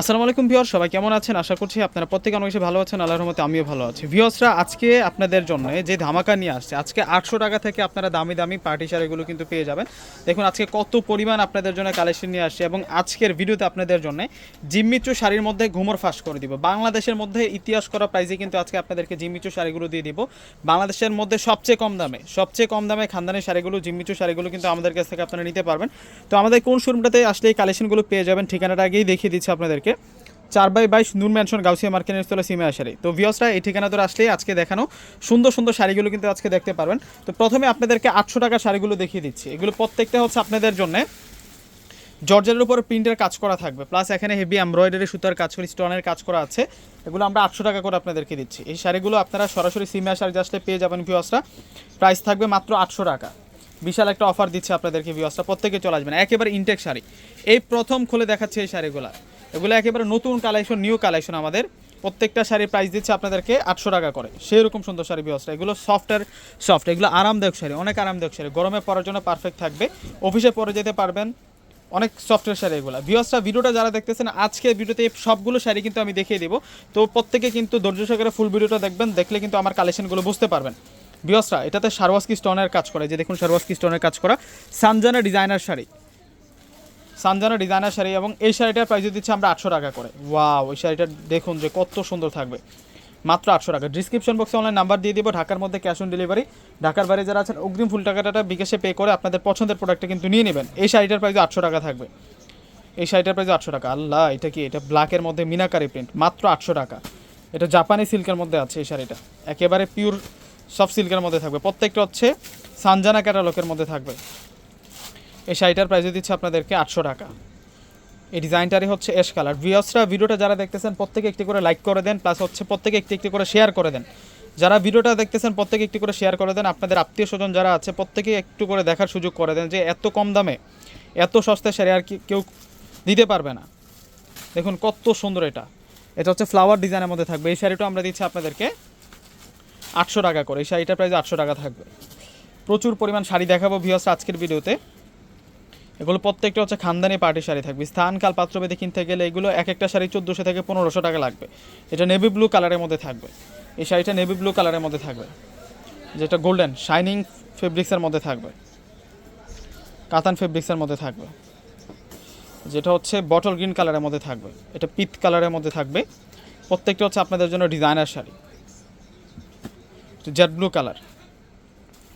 আসসালামু আলাইকুম ভিউয়ার, সবাই কেমন আছেন? আশা করছি আপনারা প্রত্যেকে অনেক বেশি ভালো আছেন, আল্লাহর রহমতে আমিও ভালো আছি। ভিউয়ার্সরা, আজকে আপনাদের জন্য যে ধামাকা নিয়ে আসছে, আজকে আটশো টাকা থেকে আপনারা দামি দামি পার্টি শাড়িগুলো কিন্তু পেয়ে যাবেন। দেখুন, আজকে কত পরিমাণ আপনাদের জন্য কালেকশন নিয়ে আসছে এবং আজকের ভিডিওতে আপনাদের জন্য জিম্মিচু শাড়ির মধ্যে ঘুমর ফাঁস করে দিব। বাংলাদেশের মধ্যে ইতিহাস করা প্রাইজে কিন্তু আজকে আপনাদেরকে জিম্মিচু শাড়িগুলো দিয়ে দিব। বাংলাদেশের মধ্যে সবচেয়ে কম দামে, সবচেয়ে কম দামে খানদানি শাড়িগুলো জিম্মিচু শাড়িগুলো কিন্তু আমাদের কাছ থেকে আপনারা নিতে পারবেন। তো আমাদের কোন শোরুমটাতে আসলে এই কালেকশনগুলো পেয়ে যাবেন, ঠিকানাটা আগেই দেখিয়ে দিচ্ছি আপনাদেরকে। চার বাই বাইশ নূর ম্যানশন গাউসিয়া মার্কেটের স্থলে সিমে শাড়ি তো ভিওসরা এই ঠিকানা ধরে আসলেই আজকে দেখানো সুন্দর সুন্দর শাড়িগুলো কিন্তু আজকে দেখতে পারবেন। তো প্রথমে আপনাদেরকে আটশো টাকার শাড়িগুলো দেখিয়ে দিচ্ছি। এগুলো প্রত্যেকটা হচ্ছে আপনাদের জন্য। জর্জের উপর প্রিন্টের কাজ করা থাকবে। প্লাস এখানে হেভি এমব্রয়ডারি সুতার কাজ করে স্টোনের কাজ করা আছে। এগুলো আমরা আটশো টাকা করে আপনাদেরকে দিচ্ছি। এই শাড়িগুলো আপনারা সরাসরি সিমে শাড়ি আসলে পেয়ে যাবেন ভিওসরা প্রাইস থাকবে মাত্র আটশো টাকা। বিশাল একটা অফার দিচ্ছে আপনাদেরকে ভিওসরা প্রত্যেকে চলে আসবেন। একেবারে ইনটেক শাড়ি। এই প্রথম খুলে দেখাচ্ছে এই শাড়িগুলো। এগুলো একেবারে নতুন কালেকশন নিউ কালেকশন আমাদের। প্রত্যেকটা শাড়ির প্রাইস দিচ্ছে আপনাদেরকে আটশো টাকা করে। সেই রকম সুন্দর শাড়ি ব্যবস্থা এগুলো সফটের সফট এগুলো আরামদায়ক শাড়ি, অনেক আরামদায়ক শাড়ি। গরমে পরার জন্য পারফেক্ট থাকবে। অফিসে পরে যেতে পারবেন। অনেক সফটওয়্যার শাড়ি এগুলো। ভিওসটা ভিডিওটা যারা দেখতেছেন আজকে ভিডিওতে সবগুলো শাড়ি কিন্তু আমি দেখিয়ে দেবো। তো প্রত্যেকে কিন্তু ধৈর্য সহকারে ফুল ভিডিওটা দেখবেন, দেখলে কিন্তু আমার কালেকশনগুলো বুঝতে পারবেন। ভিওসরা এটাতে সারওয়াস্কি স্টোনের কাজ করে যে দেখুন সারওয়াস্কি স্টোনের কাজ করা। সানজানা ডিজাইনার শাড়ি। সানজানা ডিজাইনার শাড়ি এবং এই শাড়িটার প্রাইস দিচ্ছি আমরা আটশো টাকা করে। ওয়াও ওই শাড়িটা দেখুন যে কত সুন্দর থাকবে। মাত্র আটশো টাকা। ডিসক্রিপশন বক্সে অনলাইন নাম্বার দিয়ে দিব, ঢাকার মধ্যে ক্যাশ অন ডেলিভারি ঢাকার বাইরে যারা আছেন, অগ্রিম ফুল টাকাটা বিকাশে পে করে আপনাদের পছন্দের প্রোডাক্টটা কিন্তু নিয়ে নেবেন। এই শাড়িটার প্রাইস আটশো টাকা থাকবে। এই শাড়িটার প্রাইস আটশো টাকা। আল্লাহ, এটা কি? এটা ব্ল্যাকের মধ্যে মিনাকারি প্রিন্ট মাত্র আটশো টাকা। এটা জাপানি সিল্কের মধ্যে আছে এই শাড়িটা। একেবারে পিওর সফট সিল্কের মধ্যে থাকবে। প্রত্যেকটা হচ্ছে সানজানা ক্যাটালকের মধ্যে থাকবে। এই শাড়িটার প্রাইস দিচ্ছে আপনাদেরকে আটশো টাকা। এই ডিজাইনটারই হচ্ছে এস কালার ভিওসরা ভিডিওটা যারা দেখতেছেন, প্রত্যেকে একটি করে লাইক করে দেন প্লাস হচ্ছে প্রত্যেকে একটি একটি করে শেয়ার করে দেন। যারা ভিডিওটা দেখতেছেন, প্রত্যেকে একটি করে শেয়ার করে দেন, আপনাদের আত্মীয় স্বজন যারা আছে, প্রত্যেকে একটু করে দেখার সুযোগ করে দেন যে এত কম দামে, এত সস্তায় শাড়ি আর কেউ দিতে পারবে না। দেখুন কত সুন্দর এটা। এটা হচ্ছে ফ্লাওয়ার ডিজাইনের মধ্যে থাকবে। এই শাড়িটা আমরা দিচ্ছি আপনাদেরকে আটশো টাকা করে। এই শাড়িটার প্রাইস আটশো টাকা থাকবে। প্রচুর পরিমাণ শাড়ি দেখাবো ভিওস আজকের ভিডিওতে। এগুলো প্রত্যেকটা হচ্ছে খানদানি পার্টি শাড়ি থাকবে। স্থানকাল পাত্রভেদে কিনতে গেলে এগুলো এক একটা শাড়ি চোদ্দোশো থেকে পনেরোশো টাকা লাগবে। এটা নেভি ব্লু কালারের মধ্যে থাকবে। এই শাড়িটা নেভি ব্লু কালারের মধ্যে থাকবে। যেটা গোল্ডেন শাইনিং ফেব্রিক্সের মধ্যে থাকবে। কাতান ফেব্রিক্সের মধ্যে থাকবে। যেটা হচ্ছে বটল গ্রিন কালারের মধ্যে থাকবে। এটা পিত কালারের মধ্যে থাকবে। প্রত্যেকটা হচ্ছে আপনাদের জন্য designer sari. Jade blue colour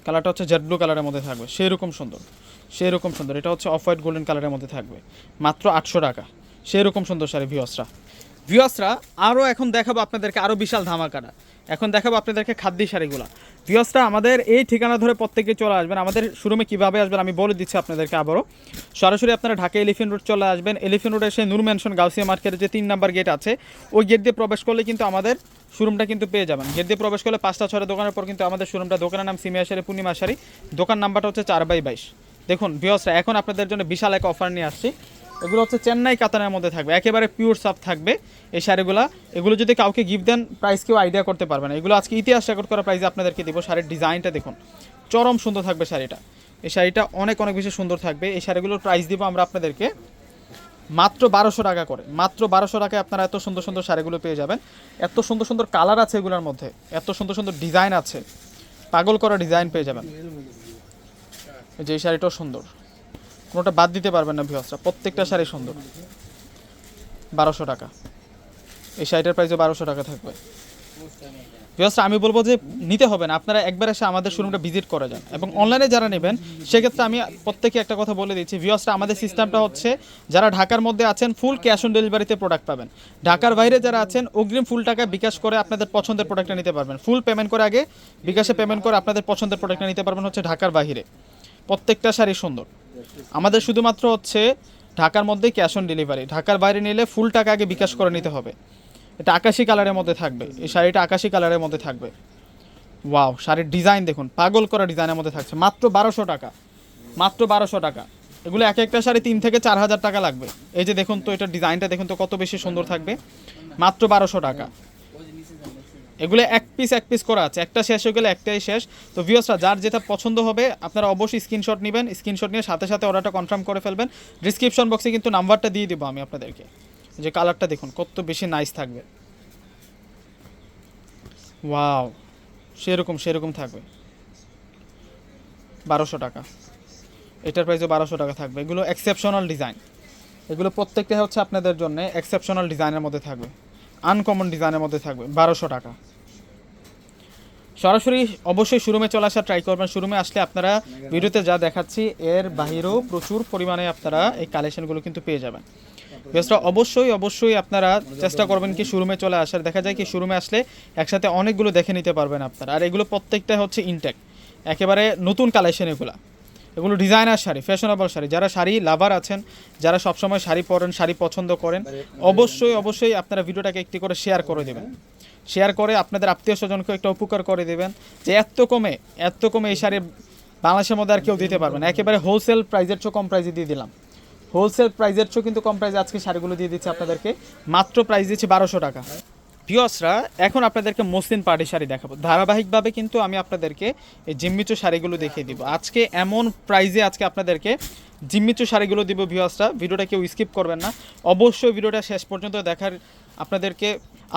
কালারটা হচ্ছে জেড ব্লু কালারের মধ্যে থাকবে। সেই রকম সুন্দর। সেই রকম সুন্দর। এটা হচ্ছে অফ হোয়াইট গোল্ডেন কালারের মধ্যে থাকবে। মাত্র আটশো টাকা। সেই রকম সুন্দর শাড়ি ভিওসরা ভিওসরা আরও এখন দেখাবো আপনাদেরকে আরও বিশাল ধামাকাটা। এখন দেখাবো আপনাদেরকে খাদ্যি শাড়িগুলো। ভিওসরা আমাদের এই ঠিকানা ধরে প্রত্যেকে চলে আসবেন। আমাদের শোরুমে কীভাবে আসবেন আমি বলে দিচ্ছি আপনাদেরকে আবারও। সরাসরি আপনারা ঢাকা এলিফেন্ট রোড চলে আসবেন। এলিফেন্ট রোডে এসে নূর ম্যানশন গাউসিয়া মার্কেটের যে তিন নাম্বার গেট আছে, ওই গেট দিয়ে প্রবেশ করলে কিন্তু আমাদের শোরুমটা কিন্তু পেয়ে যাবেন। গেট দিয়ে প্রবেশ করলে পাঁচটা ছটা দোকানের পর কিন্তু আমাদের শোরুমটা দোকানের নাম সিমিয়া শাড়ি, পূর্ণিমা শাড়ি। দোকান নাম্বারটা হচ্ছে চার বাই বাইশ। দেখুন ভিওসরা এখন আপনাদের জন্য বিশাল এক অফার নিয়ে আসছি। এগুলো হচ্ছে চেন্নাই কাতানের মধ্যে থাকবে। একেবারে পিওর সাপ থাকবে এই শাড়িগুলো। এগুলো যদি কাউকে গিফট দেন প্রাইস কেউ আইডিয়া করতে পারবে না। এগুলো আজকে ইতিহাস রেকর্ড করা প্রাইসে আপনাদেরকে দেবো। শাড়ির ডিজাইনটা দেখুন, চরম সুন্দর থাকবে শাড়িটা। এই শাড়িটা অনেক অনেক বেশি সুন্দর থাকবে। এই শাড়িগুলোর প্রাইস দিব আমরা আপনাদেরকে মাত্র বারোশো টাকা করে। মাত্র বারোশো টাকায় আপনারা এত সুন্দর সুন্দর শাড়িগুলো পেয়ে যাবেন। এত সুন্দর সুন্দর কালার আছে এগুলোর মধ্যে। এত সুন্দর সুন্দর ডিজাইন আছে। পাগল করা ডিজাইন পেয়ে যাবেন। যে শাড়িটাও সুন্দর। কোনোটা বাদ দিতে পারবেন না ভিওসরা প্রত্যেকটা শাড়ি সুন্দর। বারোশো টাকা। এই শাড়িটার প্রাইসও বারোশো টাকা থাকবে। ভিওসরা আমি বলব যে নিতে হবে না। আপনারা একবার এসে আমাদের শোরুমটা ভিজিট করে যান। এবং অনলাইনে যারা নেবেন, সেক্ষেত্রে আমি প্রত্যেকে একটা কথা বলে দিচ্ছি। ভিওসরা আমাদের সিস্টেমটা হচ্ছে, যারা ঢাকার মধ্যে আছেন ফুল ক্যাশ অন ডেলিভারিতে প্রোডাক্ট পাবেন। ঢাকার বাইরে যারা আছেন, অগ্রিম ফুল টাকা বিকাশ করে আপনাদের পছন্দের প্রোডাক্টটা নিতে পারবেন। ফুল পেমেন্ট করে আগে, বিকাশে পেমেন্ট করে আপনাদের পছন্দের প্রোডাক্টটা নিতে পারবেন হচ্ছে ঢাকার বাইরে প্রত্যেকটা শাড়ি সুন্দর। আমাদের শুধুমাত্র হচ্ছে ঢাকার মধ্যে ক্যাশ অন ডেলিভারি ঢাকার বাইরে নিলে ফুল টাকা আগে বিকাশ করে নিতে হবে। এটা আকাশি কালারের মধ্যে থাকবে। এই শাড়িটা আকাশি কালারের মধ্যে থাকবে। ওয়াও শাড়ির ডিজাইন দেখুন, পাগল করা ডিজাইনের মধ্যে থাকছে। মাত্র বারোশো টাকা। মাত্র বারোশো টাকা। এগুলো এক একটা শাড়ি তিন থেকে চার হাজার টাকা লাগবে। এই যে দেখুন তো, এটা ডিজাইনটা দেখুন তো কত বেশি সুন্দর থাকবে। মাত্র বারোশো টাকা। এগুলো এক পিস এক পিস করা আছে। একটা শেষ হয়ে গেলে একটাই শেষ। তো ভিউসরা যার যেটা পছন্দ হবে, আপনারা অবশ্যই স্ক্রিনশট নেবেন। স্ক্রিনশট নিয়ে সাথে সাথে অর্ডারটা কনফার্ম করে ফেলবেন। ডিসক্রিপশন বক্সে কিন্তু নাম্বারটা দিয়ে দেবো আমি আপনাদেরকে। যে কালারটা দেখুন, কত বেশি নাইস থাকবে। ওয়াও সেরকম সেরকম থাকবে। বারোশো টাকা। এটার প্রাইসও বারোশো টাকা থাকবে। এগুলো এক্সেপশনাল ডিজাইন এগুলো প্রত্যেকটা হচ্ছে আপনাদের জন্য এক্সেপশনাল ডিজাইনের মধ্যে থাকবে। আনকমন ডিজাইনের মধ্যে থাকবে, বারোশো টাকা। সরাসরি অবশ্যই শোরুমে চলে আসা ট্রাই করবেন। শোরুমে আসলে আপনারা ভিডিওতে যা দেখাচ্ছি, এর বাহিরেও প্রচুর পরিমাণে আপনারা এই কালেকশনগুলো কিন্তু পেয়ে যাবেন। বেসরা অবশ্যই অবশ্যই আপনারা চেষ্টা করবেন কি শোরুমে চলে আসার। দেখা যায় কি শোরুমে আসলে একসাথে অনেকগুলো দেখে নিতে পারবেন আপনারা। আর এগুলো প্রত্যেকটা হচ্ছে ইনটেক একেবারে নতুন কালেকশন এগুলা এগুলো ডিজাইনার শাড়ি ফ্যাশনেবল শাড়ি। যারা শাড়ি লাভার আছেন যারা সবসময় শাড়ি পরেন শাড়ি পছন্দ করেন অবশ্যই অবশ্যই আপনারা ভিডিওটাকে একটি করে শেয়ার করে দেবেন। শেয়ার করে আপনাদের আত্মীয় স্বজনকে একটা উপকার করে দেবেন যে এত কমে এত কমে এই শাড়ি বাংলাদেশের মধ্যে আর কেউ দিতে পারবে না। একেবারে হোলসেল প্রাইজের চেয়েও কম প্রাইজে দিয়ে দিলাম। হোলসেল প্রাইজের চেয়েও কিন্তু কম প্রাইজে আজকে শাড়িগুলো দিয়ে দিচ্ছি আপনাদেরকে। মাত্র প্রাইস দিচ্ছি বারোশো টাকা। ভিওসরা এখন আপনাদেরকে মসলিন পার্টি শাড়ি দেখাবো। ধারাবাহিকভাবে কিন্তু আমি আপনাদেরকে এই জিম্মিচু শাড়িগুলো দেখিয়ে দিব। আজকে এমন প্রাইজে আজকে আপনাদেরকে জিম্মিচু শাড়িগুলো দিব ভিওসরা ভিডিওটা কেউ স্কিপ করবেন না। অবশ্যই ভিডিওটা শেষ পর্যন্ত দেখার আপনাদেরকে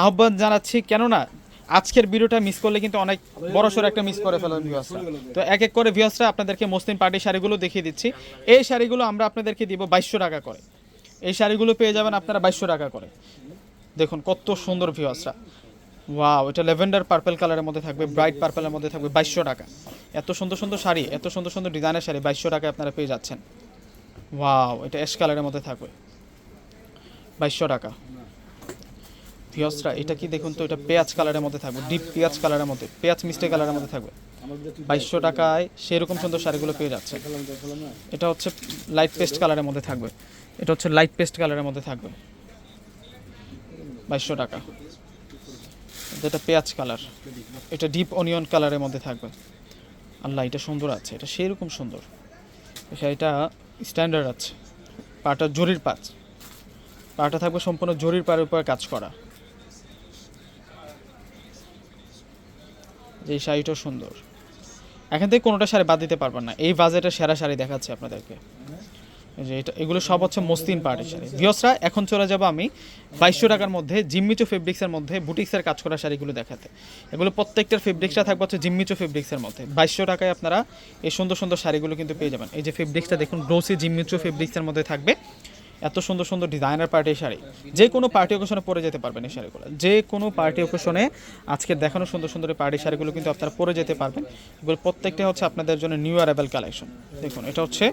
আহ্বান জানাচ্ছি। কেননা, আজকের ভিডিওটা মিস করলে কিন্তু অনেক বড় সড়ো একটা মিস করে ফেলেন ভিউয়ার্সরা তো এক এক করে ভিউয়ার্সরা আপনাদেরকে মসলিন পার্টি শাড়িগুলো দেখিয়ে দিচ্ছি। এই শাড়িগুলো আমরা আপনাদেরকে দিব বাইশশো টাকা করে। এই শাড়িগুলো পেয়ে যাবেন আপনারা বাইশশো টাকা করে। দেখুন, কত সুন্দর ভিউয়ার্সরা ওয়াও এটা লেভেন্ডার পার্পল কালারের মধ্যে থাকবে ব্রাইট পার্পলের মধ্যে থাকবে, বাইশশো টাকা। এত সুন্দর সুন্দর শাড়ি, এত সুন্দর সুন্দর ডিজাইনের শাড়ি, বাইশশো টাকায় আপনারা পেয়ে যাচ্ছেন। ওয়াও এটা অ্যাশ কালারের মধ্যে থাকবে, বাইশশো টাকা। ভিউয়ার্সরা এটা কি দেখুন তো, এটা পেঁয়াজ কালারের মধ্যে থাকবে ডিপ পেঁয়াজ কালারের মধ্যে, পেঁয়াজ মিষ্টি কালারের মধ্যে থাকবে। বাইশশো টাকায় সেরকম সুন্দর শাড়িগুলো পেয়ে যাচ্ছে এটা হচ্ছে লাইট পেস্ট কালারের মধ্যে থাকবে, এটা হচ্ছে লাইট পেস্ট কালারের মধ্যে থাকবে। বাইশশো টাকা। এটা পেঁয়াজ কালার। এটা ডিপ অনিয়ন কালারের মধ্যে থাকবে। আল্লাহ, এটা সুন্দর আছে। এটা সেরকম সুন্দর। এটা স্ট্যান্ডার্ড আছে। পাটা জরির পাঁচ পাটা থাকবে সম্পূর্ণ জরির পাড়ের উপরে কাজ করা। যে শাড়িটাও সুন্দর। এখান থেকে কোনোটা শাড়ি বাদ দিতে পারবেন না। এই বাজেটের সেরা শাড়ি দেখাচ্ছে আপনাদেরকে। যে এটা, এগুলো সব হচ্ছে মসলিন পার্টি শাড়ি। ভিওসরা, এখন চলে যাব আমি বাইশশো টাকার মধ্যে জিম্মিচো ফেব্রিক্সের মধ্যে বুটিক্সের কাজ করা শাড়িগুলো দেখাতে। এগুলো প্রত্যেকটার ফেব্রিক্সটা থাকবে হচ্ছে জিম্মিচো ফেব্রিক্সের মধ্যে। বাইশশো টাকায় আপনারা এই সুন্দর সুন্দর শাড়িগুলো কিন্তু পেয়ে যাবেন। এই যে ফেব্রিক্সটা দেখুন গ্লোসি জিম্মিচো ফেব্রিক্সের মধ্যে থাকবে। এত সুন্দর সুন্দর ডিজাইনার পার্টি শাড়ি। যে কোনো পার্টি অকেশনে পরে যেতে পারবেন এই শাড়িগুলো। যে কোনো পার্টি অকেশনে আজকে দেখানো সুন্দর সুন্দর পার্টি শাড়িগুলো কিন্তু আপনারা পরে যেতে পারবেন। এগুলো প্রত্যেকটা হচ্ছে আপনাদের জন্য নিউ অ্যারাইভেল কালেকশন দেখুন, এটা হচ্ছে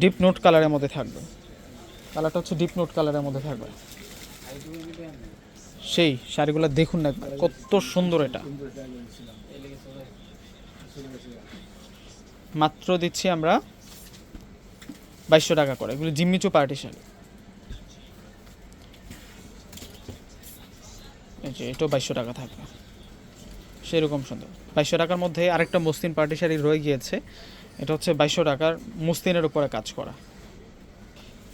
ডিপ নোট কালারের মধ্যে থাকবে। কালারটা হচ্ছে ডিপ নোট কালারের মধ্যে থাকবে। সেই শাড়িগুলো দেখুন না কত সুন্দর এটা। মাত্র দিচ্ছি আমরা বাইশশো টাকা করে। এগুলো জিম্মিচু পার্টি শাড়ি। এই যে, এটাও বাইশশো টাকা থাকবে। সেরকম সুন্দর। বাইশশো টাকার মধ্যে আরেকটা মসলিন পার্টি শাড়ি রয়ে গিয়েছে। এটা হচ্ছে বাইশশো টাকার মসলিনের উপরে কাজ করা।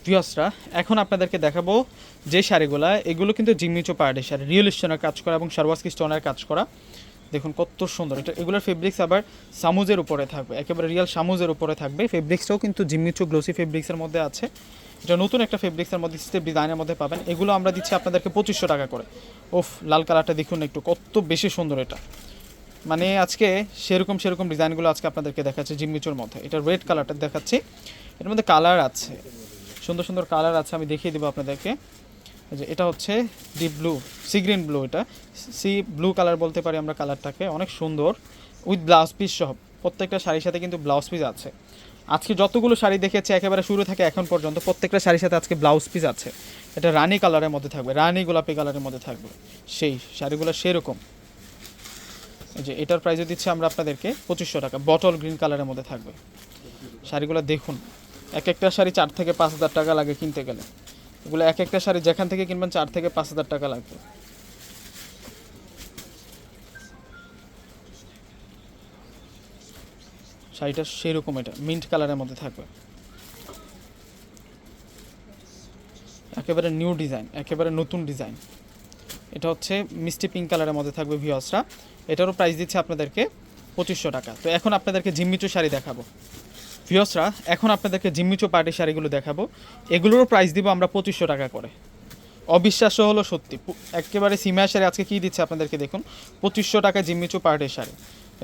ভিউয়ার্সরা এখন আপনাদেরকে দেখাবো যে শাড়িগুলা, এগুলো কিন্তু জিম্মিচো পার্টি শাড়ি, রিয়েল স্টোনের কাজ করা এবং সারওয়াস্কি স্টোনের কাজ করা। দেখুন কত সুন্দর। এটা, এগুলোর ফেব্রিক্স আবার সামুজের উপরে থাকবে, একেবারে রিয়েল সামুজের উপরে থাকবে। ফেব্রিক্সটাও কিন্তু জিম্মিচো গ্লোসি ফেব্রিক্সের মধ্যে আছে। এটা নতুন একটা ফেব্রিক্সের মধ্যে স্টেপ ডিজাইনের মধ্যে পাবেন। এগুলো আমরা দিচ্ছি আপনাদেরকে পঁচিশশো টাকা করে। ওফ, লাল কালারটা দেখুন একটু, কত বেশি সুন্দর এটা। মানে আজকে সেরকম সেরকম ডিজাইনগুলো আজকে আপনাদেরকে দেখাচ্ছে জিম্মিচোর মধ্যে। এটা রেড কালারটা দেখাচ্ছি। এটার মধ্যে কালার আছে। সুন্দর সুন্দর কালার আছে, আমি দেখিয়ে দেবো আপনাদেরকে। যে এটা হচ্ছে deep blue sea green blue এটা। সি ব্লু কালার বলতে পারি আমরা কালারটাকে অনেক সুন্দর। উইথ ব্লাউজ পিস সহ, প্রত্যেকটা শাড়ির সাথে কিন্তু ব্লাউজ পিস আছে। আজকে যতগুলো শাড়ি দেখেছি, একেবারে শুরু থেকে এখন পর্যন্ত প্রত্যেকটা শাড়ির সাথে আজকে ব্লাউজ পিস আছে। এটা রানী কালারের মধ্যে থাকবে, রানী গোলাপি কালারের মধ্যে থাকবে। সেই শাড়িগুলো সেরকম। যে এটার প্রাইসে দিচ্ছি আমরা আপনাদেরকে পঁচিশশো টাকা। বটল গ্রিন কালারের মধ্যে থাকবে। শাড়িগুলো দেখুন এক একটা শাড়ি চার থেকে পাঁচ হাজার টাকা লাগে কিনতে গেলে। এগুলো এক একটা শাড়ি যেখান থেকে কিনবেন, চার থেকে পাঁচ হাজার টাকা লাগবে। শাড়িটা সেরকম এটা মিন্ট কালারের মধ্যে থাকবে। একেবারে নিউ ডিজাইন একেবারে নতুন ডিজাইন এটা হচ্ছে মিষ্টি পিঙ্ক কালারের মধ্যে থাকবে ভিওসরা এটারও প্রাইস দিচ্ছে আপনাদেরকে পঁচিশশো টাকা। তো এখন আপনাদেরকে জিম্মিচু শাড়ি দেখাবো। ভিওসরা এখন আপনাদেরকে জিম্মিচু পার্টি শাড়িগুলো দেখাবো। এগুলোরও প্রাইস দিব আমরা পঁচিশশো টাকা করে। অবিশ্বাস্য হলো সত্যি। একেবারে সিমিয়া শাড়ি, আজকে কী দিচ্ছে আপনাদেরকে দেখুন? পঁচিশশো টাকা জিম্মিচু পার্টি শাড়ি।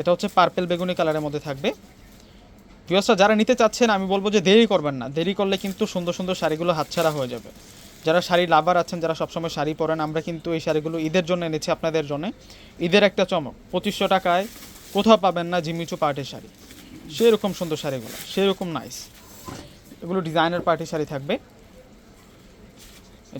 এটা হচ্ছে পার্পেল বেগুনি কালারের মধ্যে থাকবে। ভিউয়ার্সরা যারা নিতে চাচ্ছেন, আমি বলব যে দেরি করবেন না। দেরি করলে কিন্তু সুন্দর সুন্দর শাড়িগুলো হাতছাড়া হয়ে যাবে। যারা শাড়ি লাভার আছেন, যারা সবসময় শাড়ি পরেন, আমরা কিন্তু এই শাড়িগুলো ঈদের জন্য এনেছি আপনাদের জন্য। ঈদের একটা চমক, পঁচিশশো টাকায় কোথাও পাবেন না জিমিচু পার্টির শাড়ি। সেরকম সুন্দর শাড়িগুলো, সেরকম নাইস এগুলো ডিজাইনার পার্টি শাড়ি থাকবে।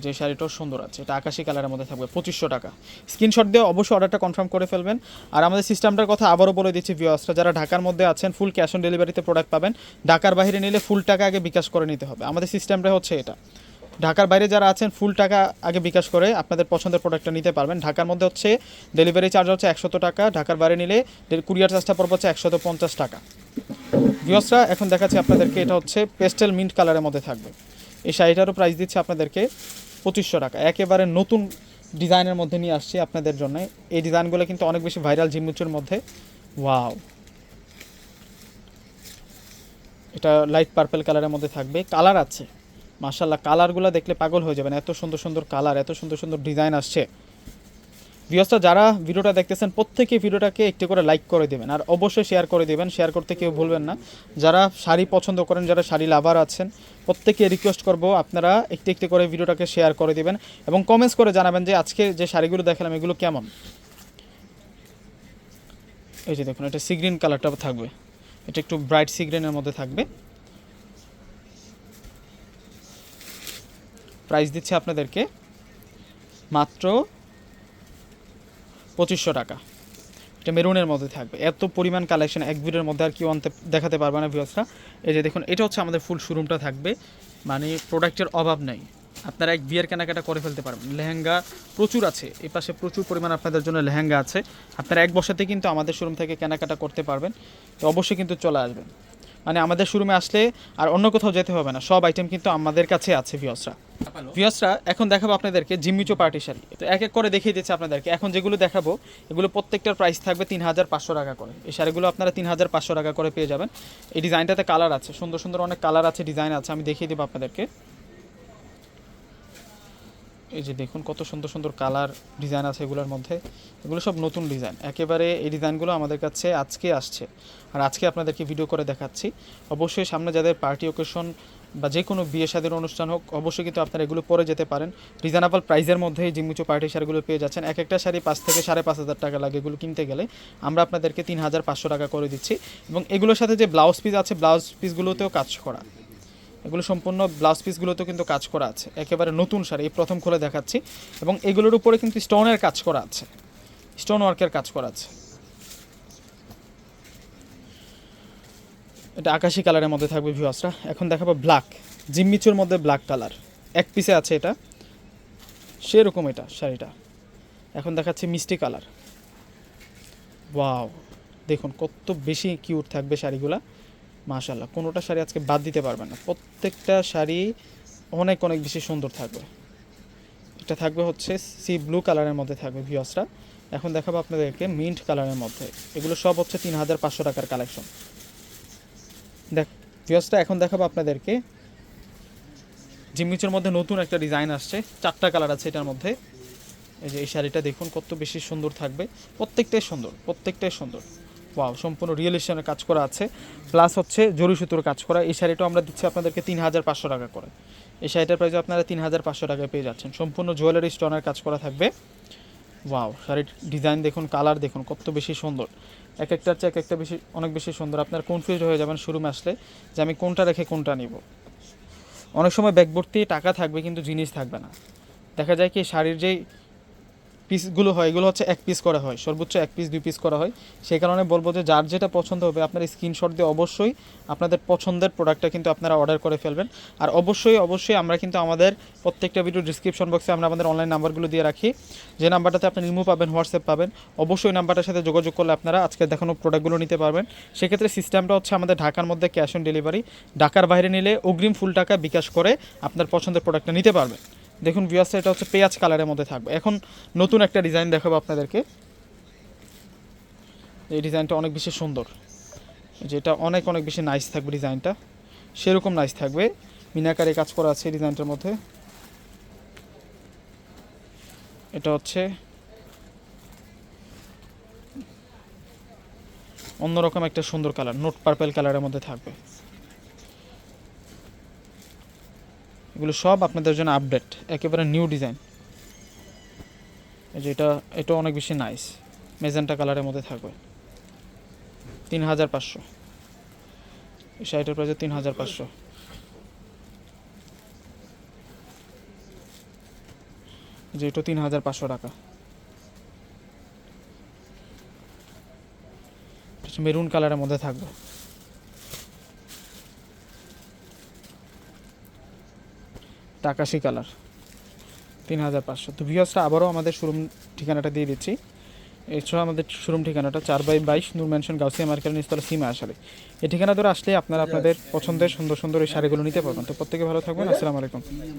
যে শাড়িটাও সুন্দর আছে, এটা আকাশি কালারের মধ্যে থাকবে, পঁচিশশো টাকা। স্ক্রিনশট দিয়ে অবশ্যই অর্ডারটা কনফার্ম করে ফেলবেন। আর আমাদের সিস্টেমটার কথা আবারও বলে দিচ্ছি ভিউয়ার্সরা যারা ঢাকার মধ্যে আছেন ফুল ক্যাশ অন ডেলিভারিতে প্রোডাক্ট পাবেন, ঢাকার বাইরে নিলে ফুল টাকা আগে বিকাশ করে নিতে হবে। আমাদের সিস্টেমটা হচ্ছে এটা। ঢাকার বাইরে যারা আছেন ফুল টাকা আগে বিকাশ করে আপনাদের পছন্দের প্রোডাক্টটা নিতে পারবেন। ঢাকার মধ্যে হচ্ছে ডেলিভারি চার্জ হচ্ছে একশত টাকা, ঢাকার বাইরে নিলে কুরিয়ার চার্জটা পড়বে হচ্ছে একশত পঞ্চাশ টাকা। ভিউয়ার্সরা এখন দেখাচ্ছি আপনাদেরকে, এটা হচ্ছে পেস্টেল মিন্ট কালারের মধ্যে থাকবে। এই শাড়িটারও প্রাইস দিচ্ছে আপনাদেরকে পঁচিশশো টাকা। একেবারে নতুন ডিজাইনের মধ্যে নিয়ে আসছি আপনাদের জন্য। এই ডিজাইনগুলো কিন্তু অনেক বেশি ভাইরাল ঝিমুচের মধ্যে। ওয়াও এটা লাইট পার্পল কালারের মধ্যে থাকবে। কালার আছে। মাসাল্লাহ কালারগুলো দেখলে পাগল হয়ে যাবেন। এত সুন্দর সুন্দর কালার এত সুন্দর সুন্দর ডিজাইন আসছে। ভিউসটা যারা ভিডিওটা দেখতেছেন, প্রত্যেকে ভিডিওটাকে একটি করে লাইক করে দেবেন আর অবশ্যই শেয়ার করে দেবেন। শেয়ার করতে কেউ ভুলবেন না। যারা শাড়ি পছন্দ করেন, যারা শাড়ি লাভার আছেন প্রত্যেকে রিকোয়েস্ট করব আপনারা একটি একটি করে ভিডিওটাকে শেয়ার করে দেবেন এবং কমেন্টস করে জানাবেন যে আজকে যে শাড়িগুলো দেখালাম, এগুলো কেমন। এই যে দেখুন, এটা সিগ্রিন কালারটা থাকবে। এটা একটু ব্রাইট সিগ্রিনের মধ্যে থাকবে। প্রাইস দিচ্ছে আপনাদেরকে মাত্র পঁচিশশো টাকা। এটা মেরুনের মধ্যে থাকবে। এত পরিমাণ কালেকশন এক ভিডিওর মধ্যে আর কেউ আনতে দেখাতে পারবে না ভিউসরা এই যে দেখুন, এটা হচ্ছে আমাদের ফুল শোরুমটা থাকবে। মানে প্রোডাক্টের অভাব নেই। আপনারা এক বিয়ের কেনাকাটা করে ফেলতে পারবেন। লেহেঙ্গা প্রচুর আছে। এই পাশে প্রচুর পরিমাণ আপনাদের জন্য লেহেঙ্গা আছে। আপনারা এক বসাতে কিন্তু আমাদের শোরুম থেকে কেনাকাটা করতে পারবেন। তো অবশ্যই কিন্তু চলে আসবেন। মানে আমাদের শোরুমে আসলে আর অন্য কোথাও যেতে হবে না। সব আইটেম কিন্তু আমাদের কাছে আছে ভিওসরা ভিওসরা এখন দেখাবো আপনাদেরকে জিম্মিচো পার্টি শাড়ি। তো এক এক করে দেখিয়ে দিচ্ছি আপনাদেরকে। এখন যেগুলো দেখাবো, এগুলো প্রত্যেকটার প্রাইস থাকবে তিন হাজার পাঁচশো টাকা করে। এই শাড়িগুলো আপনারা তিন হাজার পাঁচশো টাকা করে পেয়ে যাবেন। এই ডিজাইনটাতে কালার আছে, সুন্দর সুন্দর অনেক কালার আছে ডিজাইন আছে, আমি দেখিয়ে দেবো আপনাদেরকে। এই যে দেখুন, কত সুন্দর সুন্দর কালার ডিজাইন আছে এগুলোর মধ্যে। এগুলো সব নতুন ডিজাইন একেবারে এই ডিজাইনগুলো আমাদের কাছে আজকে আসছে। আর আজকে আপনাদেরকে ভিডিও করে দেখাচ্ছি। অবশ্যই সামনে যাদের পার্টি ওকেশন বা যে কোনো বিয়ে শাদীর অনুষ্ঠান হোক, অবশ্যই কিন্তু আপনারা এগুলো পরে যেতে পারেন। রিজনেবল প্রাইসের মধ্যে জিম্মিচু পার্টি শাড়িগুলো পেয়ে যাচ্ছেন। এক একটা শাড়ি পাঁচ থেকে সাড়ে পাঁচ হাজার টাকা লাগে এগুলো কিনতে গেলে। আমরা আপনাদেরকে তিন হাজার পাঁচশো টাকা করে দিচ্ছি। এবং এগুলোর সাথে যে ব্লাউজ পিস আছে ব্লাউজ পিসগুলোতেও কাজ করা। এগুলো সম্পূর্ণ ব্লাউজ পিসগুলোতেও কিন্তু কাজ করা আছে। একেবারে নতুন শাড়ি, এই প্রথম খুলে দেখাচ্ছি। এবং এগুলোর উপরে কিন্তু স্টোনের কাজ করা আছে। স্টোন ওয়ার্কের কাজ করা আছে। এটা আকাশি কালারের মধ্যে থাকবে ভিউয়ার্সরা এখন দেখাবো ব্ল্যাক জিম্মিচুর মধ্যে ব্ল্যাক কালার এক পিসে আছে এটা। সেরকম এটা শাড়িটা। এখন দেখাচ্ছি মিষ্টি কালার ওয়াও দেখুন, কত বেশি কিউট থাকবে শাড়িগুলা। মাশাল্লাহ কোনোটা শাড়ি আজকে বাদ দিতে পারবে না। প্রত্যেকটা শাড়ি অনেক অনেক বেশি সুন্দর থাকবে। এটা থাকবে হচ্ছে সি ব্লু কালারের মধ্যে থাকবে ভিউয়ার্সরা। এখন দেখাবো আপনাদেরকে মিন্ট কালারের মধ্যে। এগুলো সব হচ্ছে তিন হাজার পাঁচশো টাকার কালেকশন। দেখ ভিউয়ার্সটা এখন দেখাবো আপনাদেরকে। জিমিচের মধ্যে নতুন একটা ডিজাইন আসছে, চারটা কালার আছে এটার মধ্যে। এই যে এই শাড়িটা দেখুন, কত বেশি সুন্দর থাকবে। প্রত্যেকটাই সুন্দর প্রত্যেকটাই সুন্দর। ওয়াও সম্পূর্ণ রিয়েল রিয়েলিস্টনের কাজ করা আছে। প্লাস হচ্ছে জরি সুতোর কাজ করা। এই শাড়িটাও আমরা দিচ্ছি আপনাদেরকে তিন হাজার পাঁচশো টাকা করে। এই শাড়িটার প্রাইস আপনারা তিন হাজার পাঁচশো টাকায় পেয়ে যাচ্ছেন। সম্পূর্ণ জুয়েলারি স্টোনের কাজ করা থাকবে। ওয়াও শাড়ির ডিজাইন দেখুন কালার দেখুন, কত বেশি সুন্দর। এক একটার চেয়ে এক একটা বেশি, অনেক বেশি সুন্দর। আপনার কনফিউজ হয়ে যাবেন শুরুমে আসলে যে আমি কোনটা রেখে কোনটা নিব। অনেক সময় ব্যাগ ভর্তি টাকা থাকবে কিন্তু জিনিস থাকবে না। দেখা যায় কি শাড়ির যেই পিসগুলো হয়, এগুলো হচ্ছে এক পিস করা হয়, সর্বোচ্চ এক পিস দুই পিস করা হয়। সেই কারণে বলব যে যার যেটা পছন্দ হবে, আপনার স্ক্রিনশট দিয়ে অবশ্যই আপনাদের পছন্দের প্রোডাক্টটা কিন্তু আপনারা অর্ডার করে ফেলবেন। আর অবশ্যই অবশ্যই আমরা কিন্তু আমাদের প্রত্যেকটা ভিডিও ডিসক্রিপশন বক্সে আমরা আমাদের অনলাইন নাম্বারগুলো দিয়ে রাখি। যে নাম্বারটাতে আপনি ইমো পাবেন হোয়াটসঅ্যাপ পাবেন, অবশ্যই নাম্বারটার সাথে যোগাযোগ করলে আপনারা আজকে দেখানো প্রোডাক্টগুলো নিতে পারবেন। সেক্ষেত্রে সিস্টেমটা হচ্ছে আমাদের ঢাকার মধ্যে ক্যাশ অন ডেলিভারি ঢাকার বাইরে নিলে অগ্রিম ফুল টাকা বিকাশ করে আপনার পছন্দের প্রোডাক্টটা নিতে পারবেন। দেখুন ভিউয়ার্স এটা হচ্ছে পেঁয়াজ কালারের মধ্যে থাকবে। এখন নতুন একটা ডিজাইন দেখাবো আপনাদেরকে। এই ডিজাইনটা অনেক বেশি সুন্দর। যেটা অনেক অনেক বেশি নাইস থাকবে ডিজাইনটা সেরকম নাইস থাকবে। মিনাকারে কাজ করা আছে ডিজাইনটার মধ্যে। এটা হচ্ছে অন্যরকম একটা সুন্দর কালার নোট পার্পেল কালারের মধ্যে থাকবে। এগুলো সব আপনাদের জন্য আপডেট একেবারে নিউ ডিজাইন এই যে এটা এটা অনেক বেশি নাইস মেজেন্টা কালারের মধ্যে থাকবে। তিন হাজার পাঁচশো। এই শাড়িটার প্রাইস তিন হাজার পাঁচশো। যে এটা তিন হাজার পাঁচশো টাকা। মেরুন কালারের মধ্যে থাকবে। টাকাশি কালার তিন হাজার পাঁচশো। তো ভিওসটা আবারও আমাদের শোরুম ঠিকানাটা দিয়ে দিচ্ছি। এছাড়া আমাদের শোরুম ঠিকানাটা চার বাই বাইশ নূর ম্যানশন গাউসিয়া মার্কেট নিস্তলা সিমা আসলে। এই ঠিকানা ধরে আসলে আপনারা আপনাদের পছন্দের সুন্দর সুন্দর এই শাড়িগুলো নিতে পারবেন। তো প্রত্যেকে ভালো থাকবেন। আসসালামু আলাইকুম।